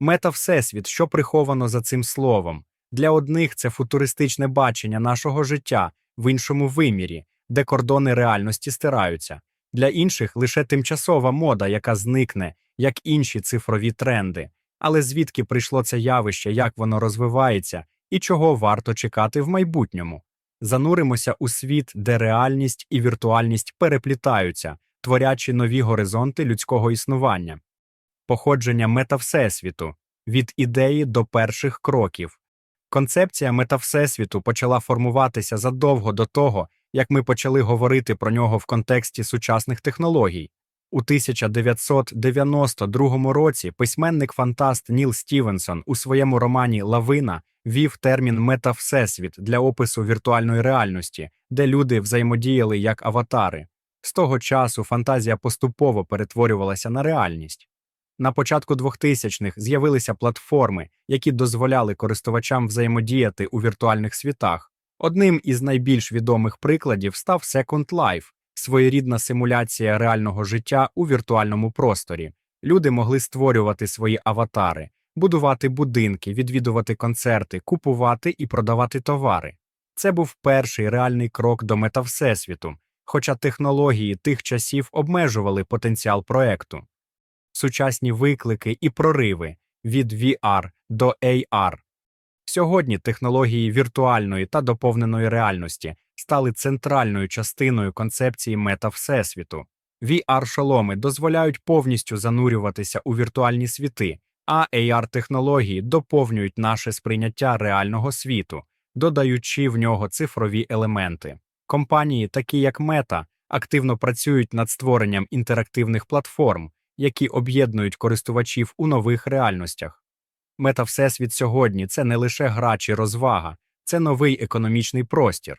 Мета Всесвіт, що приховано за цим словом. Для одних це футуристичне бачення нашого життя в іншому вимірі, де кордони реальності стираються. Для інших лише тимчасова мода, яка зникне, як інші цифрові тренди. Але звідки прийшло це явище, як воно розвивається і чого варто чекати в майбутньому? Зануримося у світ, де реальність і віртуальність переплітаються, творячи нові горизонти людського існування. Походження метавсесвіту від ідеї до перших кроків. Концепція метавсесвіту почала формуватися задовго до того, як ми почали говорити про нього в контексті сучасних технологій. У 1992 році письменник-фантаст Ніл Стівенсон у своєму романі Лавина вів термін метавсесвіт для опису віртуальної реальності, де люди взаємодіяли як аватари. З того часу фантазія поступово перетворювалася на реальність. На початку 2000-х з'явилися платформи, які дозволяли користувачам взаємодіяти у віртуальних світах. Одним із найбільш відомих прикладів став Second Life – своєрідна симуляція реального життя у віртуальному просторі. Люди могли створювати свої аватари, будувати будинки, відвідувати концерти, купувати і продавати товари. Це був перший реальний крок до метавсесвіту, хоча технології тих часів обмежували потенціал проекту. Сучасні виклики і прориви від VR до AR. Сьогодні технології віртуальної та доповненої реальності стали центральною частиною концепції мета-всесвіту. VR-шоломи дозволяють повністю занурюватися у віртуальні світи, а AR-технології доповнюють наше сприйняття реального світу, додаючи в нього цифрові елементи. Компанії, такі як Meta, активно працюють над створенням інтерактивних платформ, які об'єднують користувачів у нових реальностях. Мета Всесвіт сьогодні це не лише гра чи розвага, це новий економічний простір.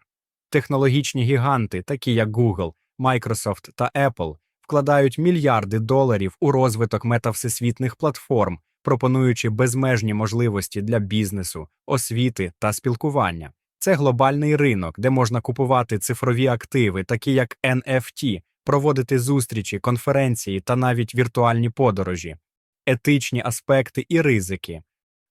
Технологічні гіганти, такі як Google, Microsoft та Apple, вкладають мільярди доларів у розвиток метавсесвітних платформ, пропонуючи безмежні можливості для бізнесу, освіти та спілкування. Це глобальний ринок, де можна купувати цифрові активи, такі як NFT, проводити зустрічі, конференції та навіть віртуальні подорожі, етичні аспекти і ризики.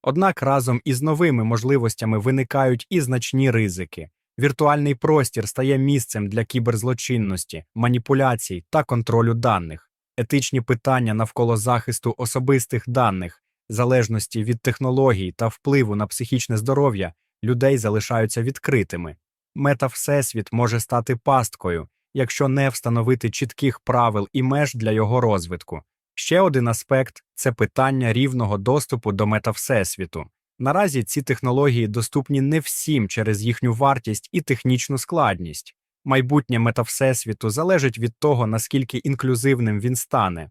Однак разом із новими можливостями виникають і значні ризики. Віртуальний простір стає місцем для кіберзлочинності, маніпуляцій та контролю даних, етичні питання навколо захисту особистих даних, залежності від технологій та впливу на психічне здоров'я людей залишаються відкритими. Мета Всесвіт може стати пасткою, якщо не встановити чітких правил і меж для його розвитку. Ще один аспект це питання рівного доступу до метавсесвіту. Наразі ці технології доступні не всім через їхню вартість і технічну складність. Майбутнє метавсесвіту залежить від того, наскільки інклюзивним він стане.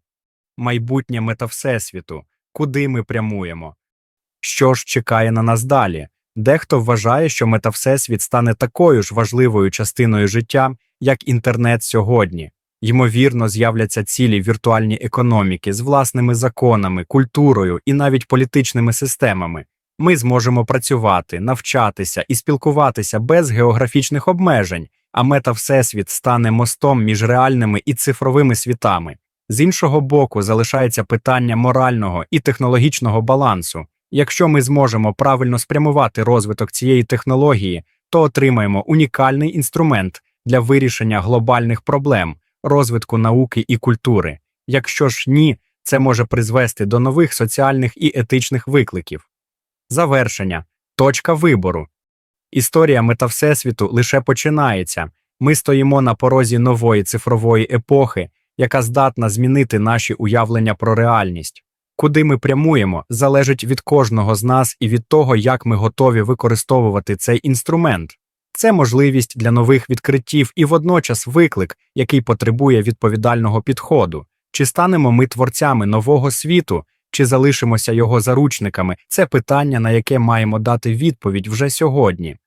Майбутнє метавсесвіту, куди ми прямуємо. Що ж чекає на нас далі? Дехто вважає, що метавсесвіт стане такою ж важливою частиною життя, як інтернет сьогодні. Ймовірно, з'являться цілі віртуальні економіки з власними законами, культурою і навіть політичними системами. Ми зможемо працювати, навчатися і спілкуватися без географічних обмежень, а мета Всесвіт стане мостом між реальними і цифровими світами. З іншого боку, залишається питання морального і технологічного балансу. Якщо ми зможемо правильно спрямувати розвиток цієї технології, то отримаємо унікальний інструмент для вирішення глобальних проблем, розвитку науки і культури. Якщо ж ні, це може призвести до нових соціальних і етичних викликів. Завершення. Точка вибору. Історія метавсесвіту лише починається. Ми стоїмо на порозі нової цифрової епохи, яка здатна змінити наші уявлення про реальність. Куди ми прямуємо, залежить від кожного з нас і від того, як ми готові використовувати цей інструмент. Це можливість для нових відкриттів і водночас виклик, який потребує відповідального підходу. Чи станемо ми творцями нового світу, чи залишимося його заручниками це питання, на яке маємо дати відповідь вже сьогодні.